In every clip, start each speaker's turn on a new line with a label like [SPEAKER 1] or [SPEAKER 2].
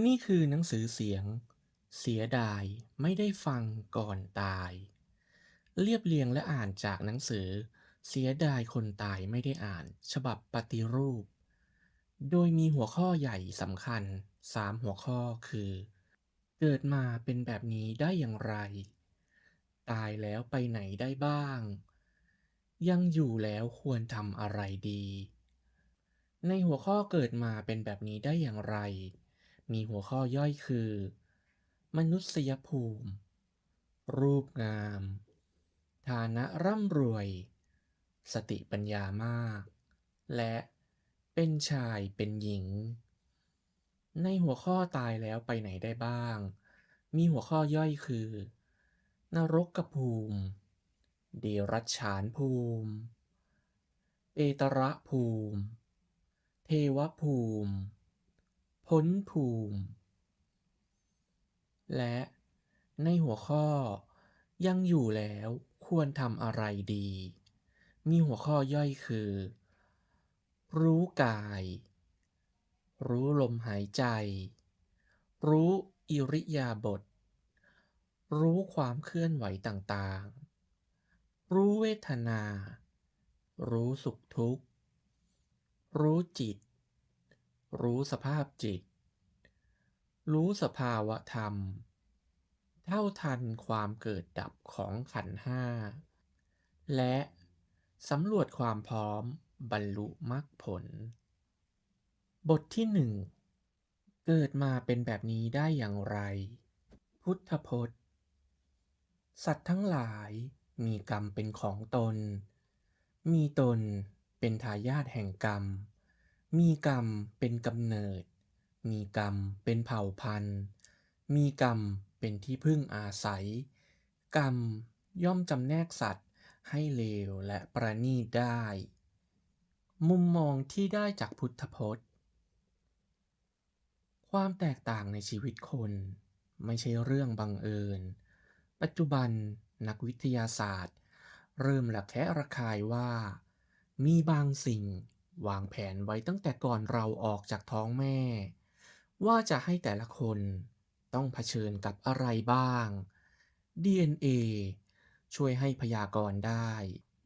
[SPEAKER 1] นี่คือหนังสือเสียง เสียดายไม่ได้ฟังก่อนตาย เรียบเรียงและอ่านจากหนังสือ เสียดายคนตายไม่ได้อ่าน ฉบับปฏิรูป โดยมีหัวข้อใหญ่สำคัญ3หัวข้อคือ เกิดมาเป็นแบบนี้ได้อย่างไร ตายแล้วไปไหนได้บ้าง ยังอยู่แล้วควรทำอะไรดี ในหัวข้อเกิดมาเป็นแบบนี้ได้อย่างไร มีหัวข้อย่อยคือ มนุษยภูมิ รูปงาม ฐานะร่ำรวย สติปัญญามาก และเป็นชายเป็นหญิง ในหัวข้อตายแล้วไปไหนได้บ้าง มีหัวข้อย่อยคือ นรกภูมิ เดรัจฉานภูมิเอตระภูมิ เทวภูมิ พ้นภูมิ และในหัวข้อยังอยู่แล้วควรทำอะไรดี มีหัวข้อย่อยคือ รู้กาย รู้ลมหายใจ รู้อิริยาบถรู้ความเคลื่อนไหวต่างๆ รู้เวทนา รู้สุขทุกข์ รู้จิต รู้สภาพจิต รู้สภาวะธรรม เท่าทันความเกิดดับของขันธ์ห้า และสำรวจความพร้อมบรรลุมรรคผล บทที่หนึ่งเกิดมาเป็นแบบนี้ได้อย่างไร พุทธพจน์ สัตว์ทั้งหลายมีกรรมเป็นของตน มีตนเป็นทายาทแห่งกรรม มีกรรมเป็นกำเนิด มีกรรมเป็นเผ่าพันธุ์ มีกรรมเป็นที่พึ่งอาศัย กรรมย่อมจำแนกสัตว์ให้เลวและประณีตได้ มุมมองที่ได้จากพุทธพจน์ ความแตกต่างในชีวิตคน ไม่ใช่เรื่องบังเอิญ ปัจจุบันนักวิทยาศาสตร์ เริ่มระแคะระคายว่า มีบางสิ่ง วางแผนไว้ตั้งแต่ก่อนเราออกจากท้องแม่ ว่าจะให้แต่ละคนต้องเผชิญกับอะไรบ้าง DNA ช่วยให้พยากรณ์ได้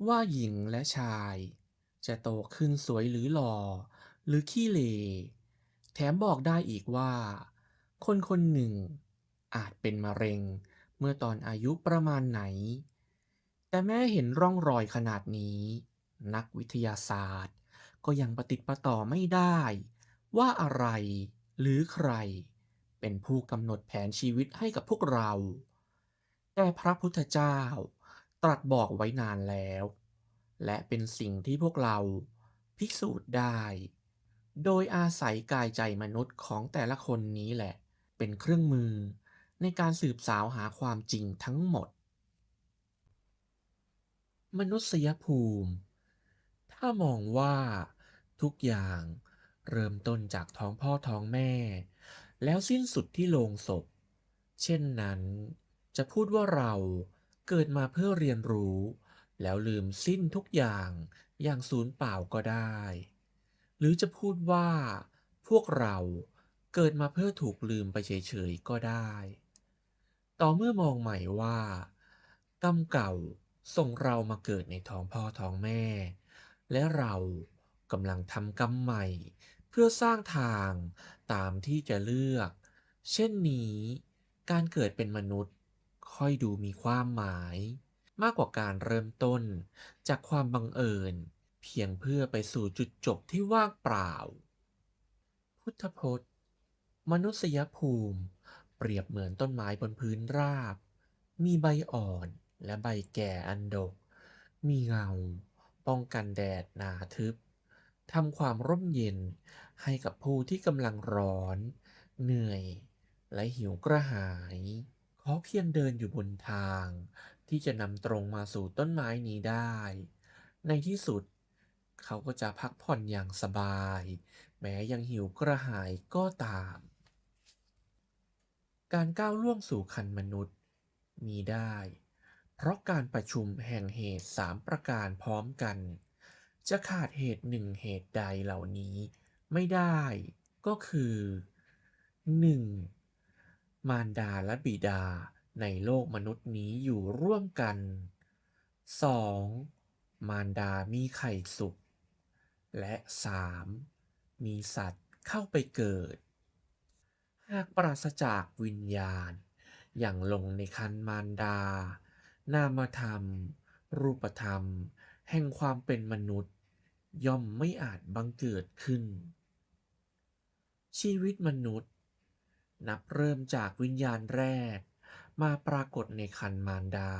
[SPEAKER 1] ว่าหญิงและชาย จะโตขึ้นสวยหรือหล่อ หรือขี้เหร่แถมบอกได้อีกว่า คนคนหนึ่ง อาจเป็นมะเร็งเมื่อตอนอายุประมาณไหน แต่แม้เห็นร่องรอยขนาดนี้ นักวิทยาศาสตร์ ก็ยังปฏิดประต่อไม่ได้ ว่าอะไร หรือใคร เป็นผู้กำหนดแผนชีวิตให้กับพวกเรา แต่พระพุทธเจ้าตรัสบอกไว้นานแล้ว และเป็นสิ่งที่พวกเราพิสูจน์ได้ โดยอาศัยกายใจมนุษย์ของแต่ละคนนี้แหละ เป็นเครื่องมือในการสืบสาวหาความจริงทั้งหมด มนุษยภูมิ ถ้ามองว่า ทุกอย่าง เริ่มต้นจากท้องพ่อท้องแม่ แล้วสิ้นสุดที่โลงศพ เช่นนั้น จะพูดว่าเราเกิดมาเพื่อเรียนรู้ แล้วลืมสิ้นทุกอย่างอย่างสูญเปล่าก็ได้ หรือจะพูดว่า พวกเราเกิดมาเพื่อถูกลืมไปเฉยๆก็ได้ ต่อเมื่อมองใหม่ว่ากรรมเก่าส่งเรามาเกิดในท้องพ่อท้องแม่ และเรา กำลังทำกรรมใหม่ เพื่อสร้างทางตามที่จะเลือก เช่นนี้ การเกิดเป็นมนุษย์ค่อยดูมีความหมาย มากกว่าการเริ่มต้นจากความบังเอิญ เพียงเพื่อไปสู่จุดจบที่ว่างเปล่า พุทธพจน์ มนุษยภูมิเปรียบเหมือนต้นไม้บนพื้นราบ มีใบอ่อนและใบแก่อันดก มีเงา ป้องกันแดดหนาทึบ ทำความร่มเย็นให้กับผู้ที่กำลังร้อน เหนื่อย และหิวกระหาย ขอเพียงเดินอยู่บนทาง ที่จะนำตรงมาสู่ต้นไม้นี้ได้ ในที่สุด เขาก็จะพักผ่อนอย่างสบาย แม้ยังหิวกระหายก็ตาม การก้าวล่วงสู่คันมนุษย์ มีได้ เพราะการประชุมแห่งเหตุสามประการพร้อมกัน จะขาดเหตุหนึ่งเหตุใดเหล่านี้ไม่ได้ก็คือ 1. มารดาและบิดาในโลกมนุษย์นี้อยู่ร่วมกัน 2. มารดามีไข่สุก และ 3. มีสัตว์เข้าไปเกิด หากปราศจากวิญญาณ อย่างลงในคันมารดา นามธรรม รูปธรรม แห่งความเป็นมนุษย์ ย่อมไม่อาจบังเกิดขึ้น ชีวิตมนุษย์ นับเริ่มจากวิญญาณแรก มาปรากฏในคันมารดา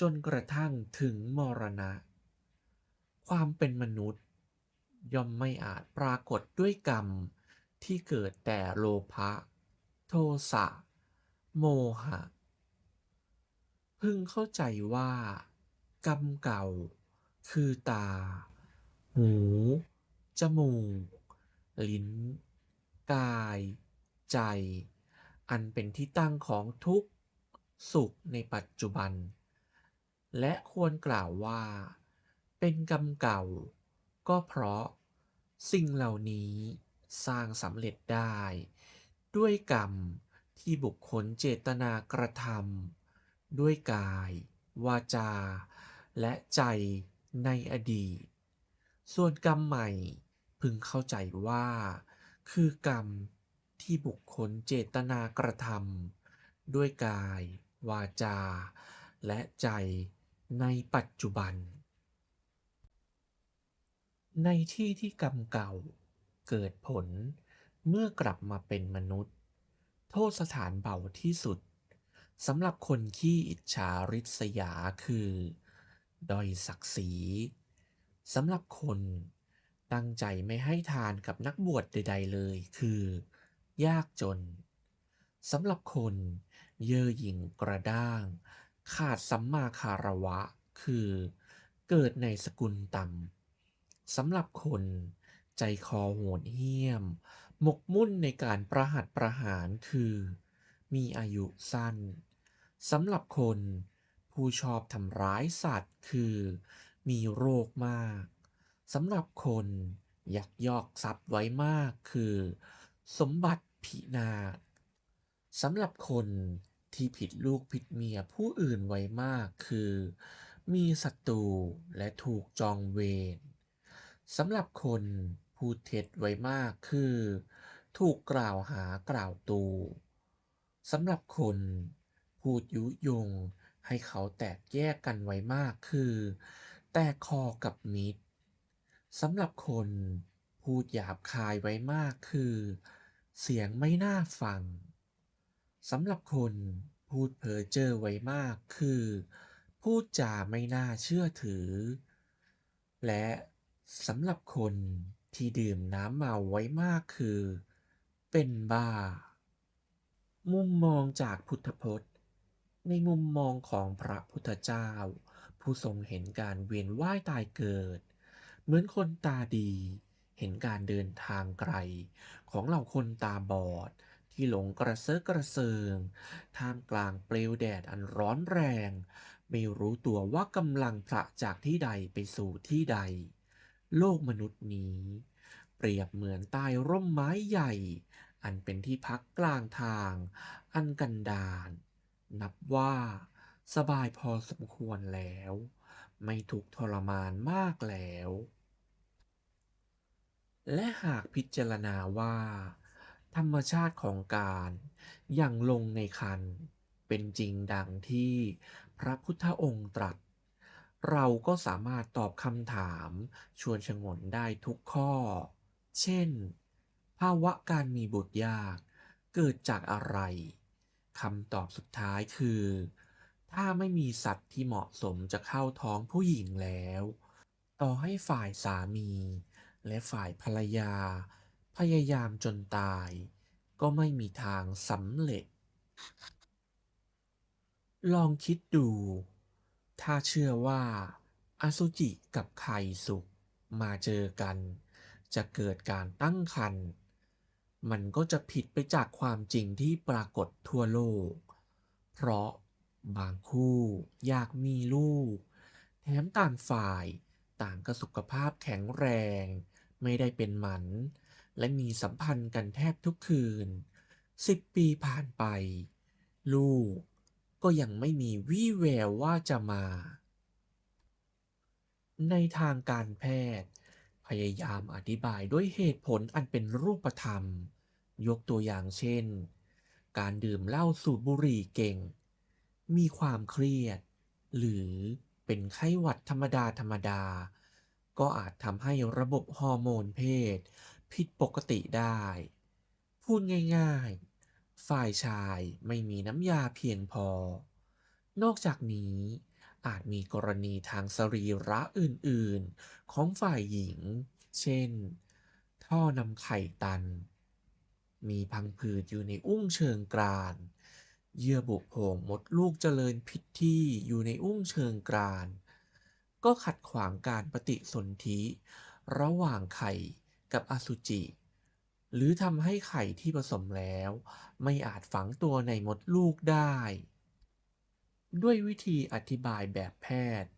[SPEAKER 1] จนกระทั่งถึงมรณะ ความเป็นมนุษย์ ย่อมไม่อาจปรากฏด้วยกรรมที่เกิดแต่โลภะ โทสะ โมหะ พึงเข้าใจว่า กรรมเก่าคือตา หู จมูก ลิ้น กาย ใจ อันเป็นที่ตั้งของทุกสุขในปัจจุบัน และควรกล่าวว่า เป็นกรรมเก่า ก็เพราะ สิ่งเหล่านี้สร้างสำเร็จได้ ด้วยกรรมที่บุคคลเจตนากระทำด้วยกาย วาจา และใจในอดีต ส่วนกรรมใหม่พึงเข้าใจว่า คือกรรมที่บุคคลเจตนากระทำด้วยกาย วาจา และใจในปัจจุบัน ในที่ที่กรรมเก่าเกิดผลเมื่อกลับมาเป็นมนุษย์ โทษสถานเบาที่สุดสำหรับคนขี้อิจฉาริษยาคือ ดอยศักดิ์ศรี สำหรับคนตั้งใจไม่ให้ทานกับนักบวชใด ๆ เลย คือ ยากจนสำหรับคนเย่อหยิ่งกระด้าง ขาดสัมมาคารวะ คือ เกิดในสกุลต่ำสำหรับคนใจคอโหดเหี้ยม หมกมุ่นในการประหัตประหารคือ มีอายุสั้นสำหรับคนผู้ชอบทำร้ายสัตว์คือ มีโรคมาก สำหรับคนยักยอกทรัพย์ไว้มากคือ สมบัติพินาศสำหรับคนที่ผิดลูกผิดเมียผู้อื่นไว้มากคือ มีศัตรูและถูกจองเวรสำหรับคนพูดเท็จไว้มากคือ ถูกกล่าวหากล่าวตูสำหรับคนพูดยุยงให้เขาแตกแยกกันไว้มากคือ แตกคอกับมิตรสำหรับคนพูดหยาบคายไว้มากคือ เสียงไม่น่าฟังสำหรับคนพูดเพ้อเจ้อไว้มากคือ พูดจาไม่น่าเชื่อถือ และสำหรับคนที่ดื่มน้ำเมาไว้มากคือ เป็นบ้า มุมมองจากพุทธพจน์ ในมุมมองของพระพุทธเจ้า ผู้ทรงเห็นการเวียนว่ายตายเกิด เหมือนคนตาดี เห็นการเดินทางไกล ของเหล่าคนตาบอด ที่หลงกระเซาะกระเซิง ท่ามกลางเปลวแดดอันร้อนแรง ไม่รู้ตัวว่ากำลังพระจากที่ใดไปสู่ที่ใด โลกมนุษย์นี้ เปรียบเหมือนใต้ร่มไม้ใหญ่ อันเป็นที่พักกลางทาง อันกันดารนับว่า สบายพอสมควรแล้ว ไม่ทุกทรมานมากแล้ว และหากพิจารณาว่า ธรรมชาติของการยังลงในคันเป็นจริงดังที่พระพุทธองค์ตรัส เราก็สามารถตอบคำถามชวนชงนได้ทุกข้อ เช่น ภาวะการมีบุตรยากเกิดจากอะไรคำตอบสุดท้ายคือ ถ้าไม่มีสัตว์ที่เหมาะสมจะเข้าท้องผู้หญิงแล้ว ต่อให้ฝ่ายสามี และฝ่ายภรรยา พยายามจนตาย ก็ไม่มีทางสำเร็จ ลองคิดดู ถ้าเชื่อว่า อสุจิกับไข่สุกมาเจอกัน จะเกิดการตั้งครรภ์มันก็จะผิดไปจากความจริงที่ปรากฏทั่วโลก เพราะ บางคู่อยากมีลูก แถมต่างฝ่ายต่างก็สุขภาพแข็งแรง ไม่ได้เป็นหมัน และมีสัมพันธ์กันแทบทุกคืนสิบปีผ่านไป ลูกก็ยังไม่มีวี่แววว่าจะมา ในทางการแพทย์ พยายามอธิบายด้วยเหตุผลอันเป็นรูปธรรม ยกตัวอย่างเช่น การดื่มเหล้าสูบบุหรี่เก่ง มีความเครียด หรือเป็นไข้หวัดธรรมดาธรรมดา ก็อาจทำให้ระบบฮอร์โมนเพศ ผิดปกติได้ พูดง่ายๆ ฝ่ายชายไม่มีน้ำยาเพียงพอ นอกจากนี้อาจมีกรณีทางสรีระอื่นๆ ของฝ่ายหญิง เช่น ท่อนำไข่ตัน มีพังผืดอยู่ในอุ้งเชิงกราน เยื่อบุโพรงมดลูกเจริญผิดที่อยู่ในอุ้งเชิงกราน ก็ขัดขวางการปฏิสนธิระหว่างไข่กับอสุจิ หรือทำให้ไข่ที่ผสมแล้ว ไม่อาจฝังตัวในมดลูกได้ ด้วยวิธีอธิบายแบบแพทย์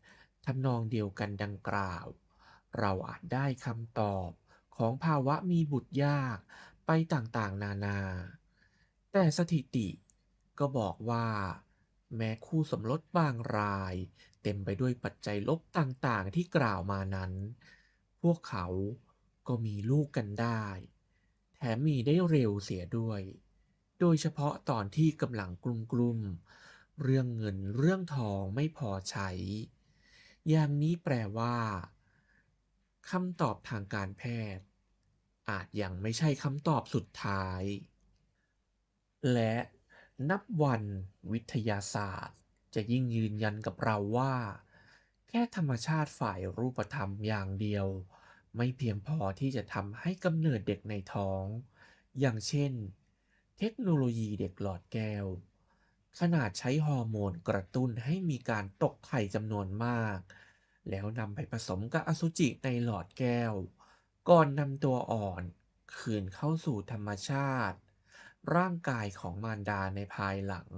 [SPEAKER 1] ทำนองเดียวกันดังกล่าว เราอาจได้คำตอบของภาวะมีบุตรยากไปต่างๆ นานา แต่สถิติ ก็บอกว่า แม้คู่สมรสบางราย เต็มไปด้วยปัจจัยลบต่างๆที่กล่าวมานั้น พวกเขาก็มีลูกกันได้ แถมมีได้เร็วเสียด้วย โดยเฉพาะตอนที่กำลังกลุ่มๆ เรื่องเงินเรื่องทองไม่พอใช้ อย่างนี้แปลว่าคำตอบทางการแพทย์ อาจยังไม่ใช่คำตอบสุดท้าย และ นับวันวิทยาศาสตร์ จะยิ่งยืนยันกับเราว่า แค่ธรรมชาติฝ่ายรูปธรรมอย่างเดียว ไม่เพียงพอที่จะทำให้กำเนิดเด็กในท้อง อย่างเช่น เทคโนโลยีเด็กหลอดแก้ว ขนาดใช้ฮอร์โมนกระตุ้นให้มีการตกไข่จำนวนมาก แล้วนำไปผสมกับอสุจิในหลอดแก้ว ก่อนนำตัวอ่อน คืนเข้าสู่ธรรมชาติ ร่างกายของมารดาในภายหลัง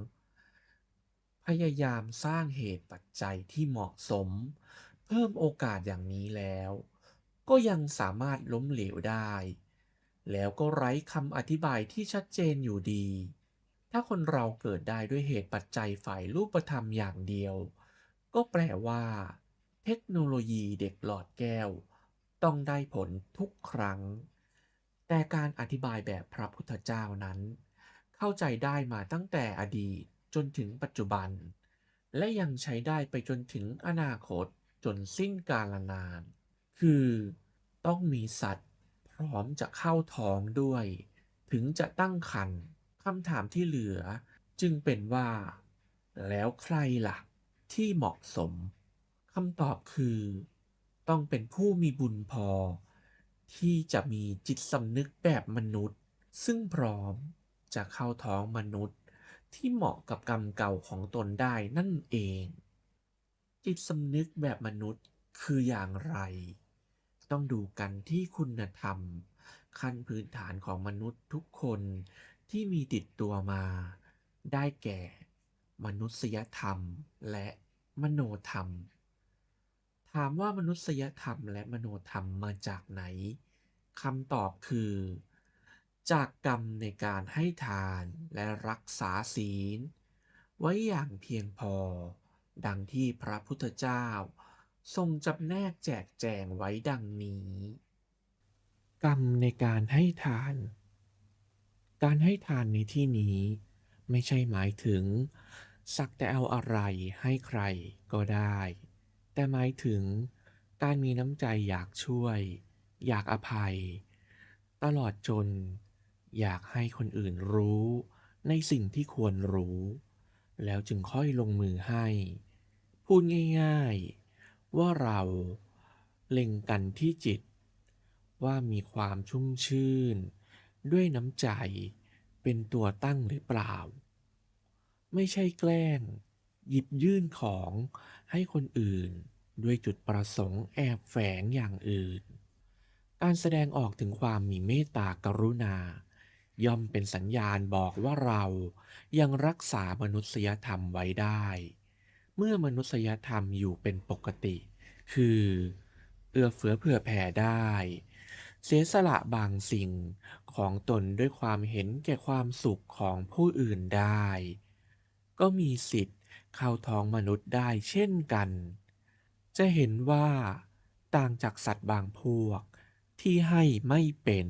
[SPEAKER 1] พยายามสร้างเหตุปัจจัยที่เหมาะสม เพิ่มโอกาสอย่างนี้แล้ว ก็ยังสามารถล้มเหลวได้ แล้วก็ไร้คำอธิบายที่ชัดเจนอยู่ดี ถ้าคนเราเกิดได้ด้วยเหตุปัจจัยฝ่ายรูปธรรมอย่างเดียว ก็แปลว่า เทคโนโลยีเด็กหลอดแก้ว ต้องได้ผลทุกครั้ง แต่การอธิบายแบบพระพุทธเจ้านั้น เข้าใจได้มาตั้งแต่อดีตจนถึงปัจจุบัน และยังใช้ได้ไปจนถึงอนาคตจนสิ้นกาลนาน คือต้องมีสัตว์พร้อมจะเข้าท้องด้วย ถึงจะตั้งครรภ์คำถามที่เหลือจึงเป็นว่า แล้วใครล่ะ ที่เหมาะสมคำตอบคือ ต้องเป็นผู้มีบุญพอ ที่จะมีจิตสำนึกแบบมนุษย์ ซึ่งพร้อมจะเข้าท้องมนุษย์ที่เหมาะกับกรรมเก่าของตนได้นั่นเอง จิตสำนึกแบบมนุษย์คืออย่างไร ต้องดูกันที่คุณธรรม ขั้นพื้นฐานของมนุษย์ทุกคนที่มีติดตัวมา ได้แก่ มนุษยธรรมและมโนธรรม ถามว่ามนุษยธรรมและมโนธรรมมาจากไหนคำตอบคือ จากกรรมในการให้ทานและรักษาศีล ไว้อย่างเพียงพอ ดังที่พระพุทธเจ้า ทรงจำแนกแจกแจงไว้ดังนี้ กรรมในการให้ทาน การให้ทานในที่นี้ ไม่ใช่หมายถึง สักแต่เอาอะไรให้ใครก็ได้ แต่หมายถึงการมีน้ำใจอยากช่วย อยากอภัย ตลอดจน อยากให้คนอื่นรู้ในสิ่งที่ควรรู้ แล้วจึงค่อยลงมือให้ พูดง่าย ๆ ว่าเราเล็งกันที่จิต ว่ามีความชุ่มชื่น ด้วยน้ำใจเป็นตัวตั้งหรือเปล่า ไม่ใช่แกล้ง หยิบยื่นของให้คนอื่น ด้วยจุดประสงค์แอบแฝงอย่างอื่น การแสดงออกถึงความมีเมตตากรุณา ย่อมเป็นสัญญาณบอกว่าเรายังรักษามนุษยธรรมไว้ได้ เมื่อมนุษยธรรมอยู่เป็นปกติ คือ เอื้อเฟื้อเผื่อแผ่ได้ เสียสละบางสิ่งของตนด้วยความเห็นแก่ความสุขของผู้อื่นได้ก็มีสิทธิ์ เข้าท้องมนุษย์ได้เช่นกัน จะเห็นว่าต่างจากสัตว์บางพวกที่ให้ไม่เป็น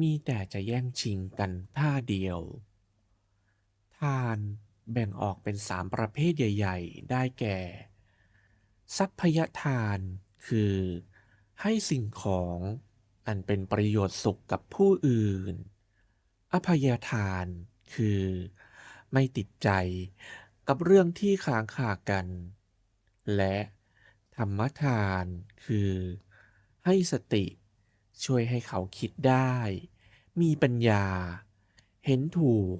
[SPEAKER 1] มีแต่จะแย่งชิงกันท่าเดียว ทานแบ่งออกเป็นสามประเภทใหญ่ ๆ ได้แก่ ทรัพยทานคือ ให้สิ่งของอันเป็นประโยชน์สุขกับผู้อื่น อภัยทานคือ ไม่ติดใจ กับเรื่องที่ค้างคากัน และธรรมทานคือ ให้สติ ช่วยให้เขาคิดได้ มีปัญญา เห็นถูก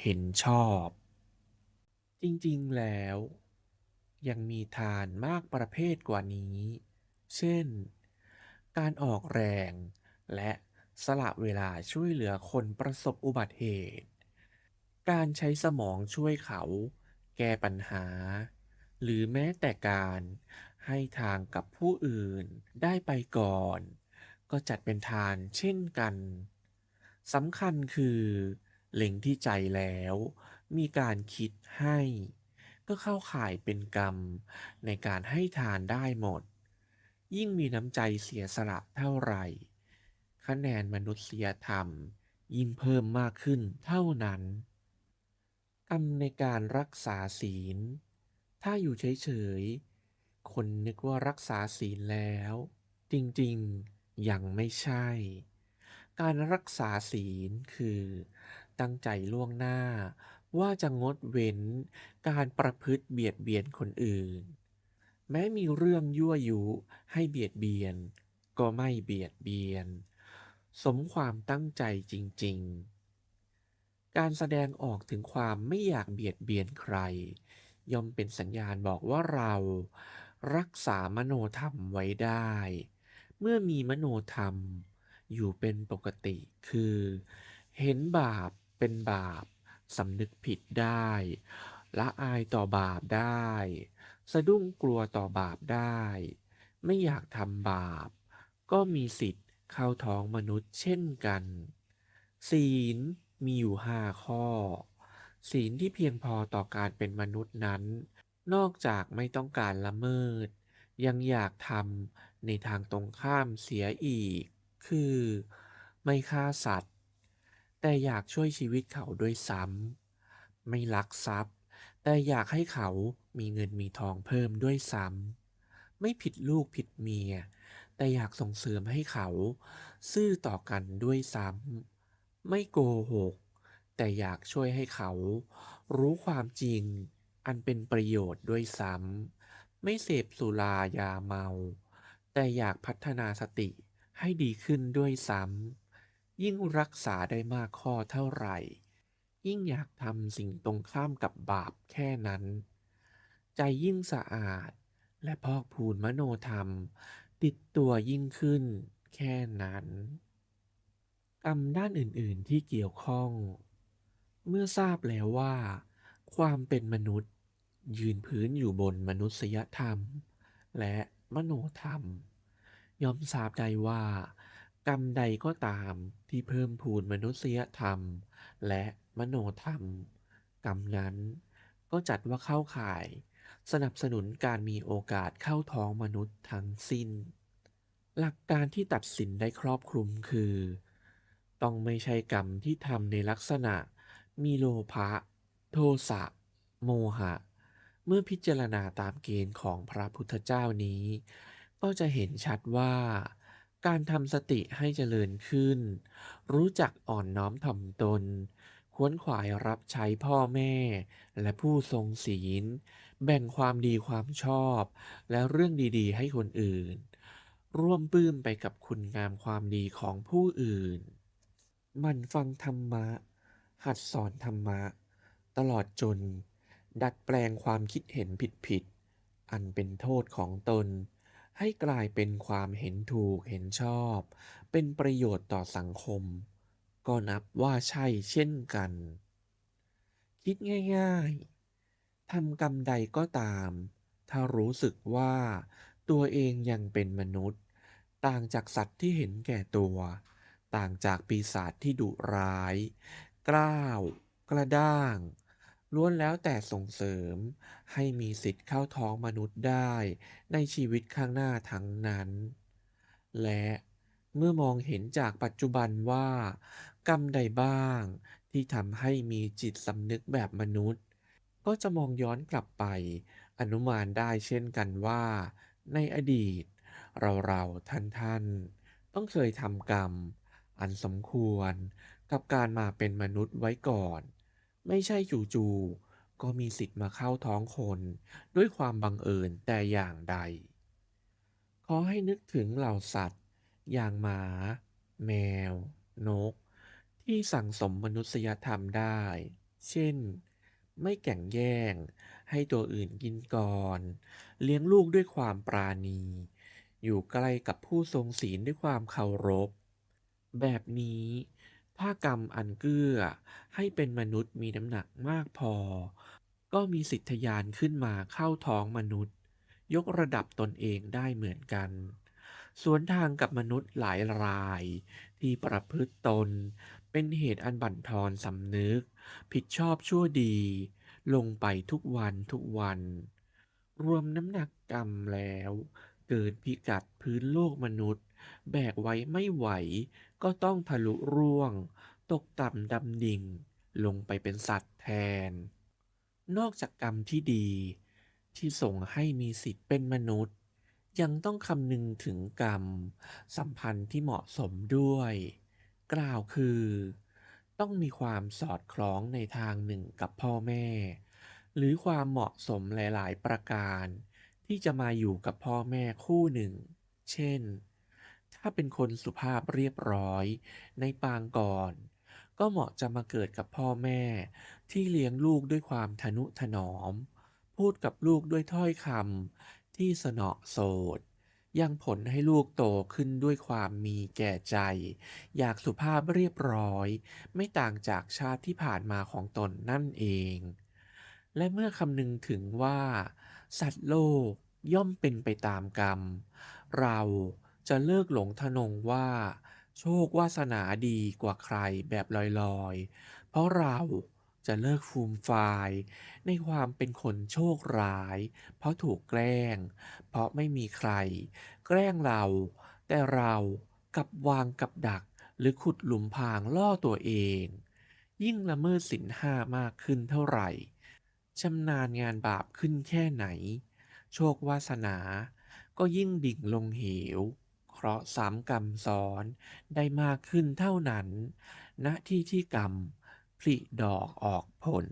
[SPEAKER 1] เห็นชอบ จริงๆแล้ว ยังมีทานมากประเภทกว่านี้ เช่น การออกแรงและสละเวลาช่วยเหลือคนประสบอุบัติเหตุ การใช้สมองช่วยเขา แก้ปัญหา หรือแม้แต่การให้ทางกับผู้อื่นได้ไปก่อน ก็จัดเป็นทานเช่นกันสำคัญคือเล็งที่ใจแล้ว มีการคิดให้ ก็เข้าข่ายเป็นกรรม ในการให้ทานได้หมด ยิ่งมีน้ำใจเสียสละเท่าไหร่ คะแนนมนุษยธรรมยิ่งเพิ่มมากขึ้นเท่านั้น กรรมในการรักษาศีล ถ้าอยู่เฉยๆ คนนึกว่ารักษาศีลแล้ว จริงๆ ยังไม่ใช่ การรักษาศีลคือ ตั้งใจล่วงหน้า ว่าจะงดเว้นการประพฤติเบียดเบียนคนอื่น แม้มีเรื่องยั่วยุให้เบียดเบียน ก็ไม่เบียดเบียน สมความตั้งใจจริง ๆ การแสดงออกถึงความไม่อยากเบียดเบียนใคร ย่อมเป็นสัญญาณบอกว่าเรา รักษามโนธรรมไว้ได้ เมื่อมีมโนธรรม อยู่เป็นปกติคือ เห็นบาปเป็นบาปสำนึกผิดได้ละอายต่อบาปได้ สะดุ้งกลัวต่อบาปได้ ไม่อยากทำบาป ก็มีสิทธิ์เข้าท้องมนุษย์เช่นกัน ศีล มีอยู่ห้าข้อ ศีลที่เพียงพอต่อการเป็นมนุษย์นั้น นอกจากไม่ต้องการละเมิด ยังอยากทำในทางตรงข้ามเสียอีก คือ ไม่ฆ่าสัตว์ แต่อยากช่วยชีวิตเขาด้วยซ้ำไม่ลักทรัพย์ แต่อยากให้เขามีเงินมีทองเพิ่มด้วยซ้ำไม่ผิดลูกผิดเมีย แต่อยากส่งเสริมให้เขา ซื่อต่อกันด้วยซ้ำ ไม่โกหก แต่อยากช่วยให้เขา รู้ความจริง อันเป็นประโยชน์ด้วยซ้ำ ไม่เสพสุรายาเมา แต่อยากพัฒนาสติให้ดีขึ้นด้วยซ้ำ ยิ่งรักษาได้มากข้อเท่าไหร่ ยิ่งอยากทำสิ่งตรงข้ามกับบาปแค่นั้น ใจยิ่งสะอาดและพอกพูนมโนธรรม ติดตัวยิ่งขึ้นแค่นั้น กรรมด้านอื่นๆที่เกี่ยวข้อง เมื่อทราบแล้วว่า ความเป็นมนุษย์ ยืนพื้นอยู่บนมนุษยธรรม และมโนธรรม ย่อมทราบได้ว่า กรรมใดก็ตามที่เพิ่มพูนมนุษยธรรม และมโนธรรม กรรมนั้นก็จัดว่าเข้าข่าย สนับสนุนการมีโอกาสเข้าท้องมนุษย์ทั้งสิ้น หลักการที่ตัดสินได้ครอบคลุมคือ ต้องไม่ใช่กรรมที่ทำในลักษณะ มีโลภะ โทสะ โมหะ เมื่อพิจารณาตามเกณฑ์ของพระพุทธเจ้านี้ ก็จะเห็นชัดว่า การทำสติให้เจริญขึ้น รู้จักอ่อนน้อมถ่อมตนขวนขวายรับใช้พ่อแม่ และผู้ทรงศีล แบ่งความดีความชอบ และเรื่องดีๆ ให้คนอื่น ร่วมปื้มไปกับคุณงามความดีของผู้อื่น มันฟังธรรมะ หัดสอนธรรมะ ตลอดจน ดัดแปลงความคิดเห็นผิดๆ อันเป็นโทษของตน ให้กลายเป็นความเห็นถูกเห็นชอบ เป็นประโยชน์ต่อสังคม ก็นับว่าใช่เช่นกัน คิดง่ายๆทำกรรมใดก็ตาม ถ้ารู้สึกว่าตัวเองยังเป็นมนุษย์ ต่างจากสัตว์ที่เห็นแก่ตัว ต่างจากปีศาจที่ดุร้าย กล้าว กระด้าง ล้วนแล้วแต่ส่งเสริม ให้มีสิทธิ์เข้าท้องมนุษย์ได้ในชีวิตข้างหน้าทั้งนั้น และเมื่อมองเห็นจากปัจจุบันว่า กรรมใดบ้าง ที่ทำให้มีจิตสำนึกแบบมนุษย์ ก็จะมองย้อนกลับไป อนุมานได้เช่นกันว่า ในอดีต เราๆท่านๆต้องเคยทำกรรม อันสมควรกับการมาเป็นมนุษย์ไว้ก่อน ไม่ใช่จู่ๆก็มีสิทธิ์มาเข้าท้องคน ด้วยความบังเอิญแต่อย่างใด ขอให้นึกถึงเหล่าสัตว์ อย่างหมา แมว นก ที่สั่งสมมนุษยธรรมได้ เช่น ไม่แก่งแย่ง ให้ตัวอื่นกินก่อน เลี้ยงลูกด้วยความปราณี อยู่ใกล้กับผู้ทรงศีลด้วยความเคารพ แบบนี้ ถ้ากรรมอันเกื้อ ให้เป็นมนุษย์มีน้ำหนักมากพอ ก็มีสิทธยานขึ้นมาเข้าท้องมนุษย์ ยกระดับตนเองได้เหมือนกัน สวนทางกับมนุษย์หลายรายที่ประพฤติตน เป็นเหตุอันบั่นทอนสำนึก ผิดชอบชั่วดี ลงไปทุกวันทุกวัน รวมน้ำหนักกรรมแล้ว เกินพิกัดพื้นโลกมนุษย์ แบกไว้ไม่ไหว ก็ต้องทะลุร่วง ตกต่ำดำดิ่ง ลงไปเป็นสัตว์แทน นอกจากกรรมที่ดี ที่ส่งให้มีสิทธิ์เป็นมนุษย์ ยังต้องคำนึงถึงกรรม สัมพันธ์ที่เหมาะสมด้วย กล่าวคือ ต้องมีความสอดคล้องในทางหนึ่งกับพ่อแม่ หรือความเหมาะสมหลาย ๆ ประการ ที่จะมาอยู่กับพ่อแม่คู่หนึ่ง เช่น ถ้าเป็นคนสุภาพเรียบร้อย ในปางก่อน ก็เหมาะจะมาเกิดกับพ่อแม่ ที่เลี้ยงลูกด้วยความทนุถนอม พูดกับลูกด้วยถ้อยคำที่สนอโสดยังผลให้ลูกโตขึ้นด้วยความมีแก่ใจ อยากสุภาพเรียบร้อย ไม่ต่างจากชาติที่ผ่านมาของตนนั่นเอง และเมื่อคำนึงถึงว่า สัตว์โลกย่อมเป็นไปตามกรรม เรา จะเลิกหลงทะนงว่า โชควาสนาดีกว่าใครแบบลอยๆ เพราะเราจะเลิกฟูมฟายในความเป็นคนโชคร้าย เพราะถูกแกล้ง เพราะไม่มีใคร แกล้งเรา แต่เรากับวางกับดักหรือขุดหลุมพรางล่อตัวเอง ยิ่งละเมิดศีลห้ามากขึ้นเท่าไหร่ชำนาญงานบาปขึ้นแค่ไหน โชควาสนาก็ยิ่งดิ่งลงเหว เคราะห์ซ้ำกรรมซ้อนได้มากขึ้นเท่านั้น ณ ที่ที่กรรมผลิดอกออกผล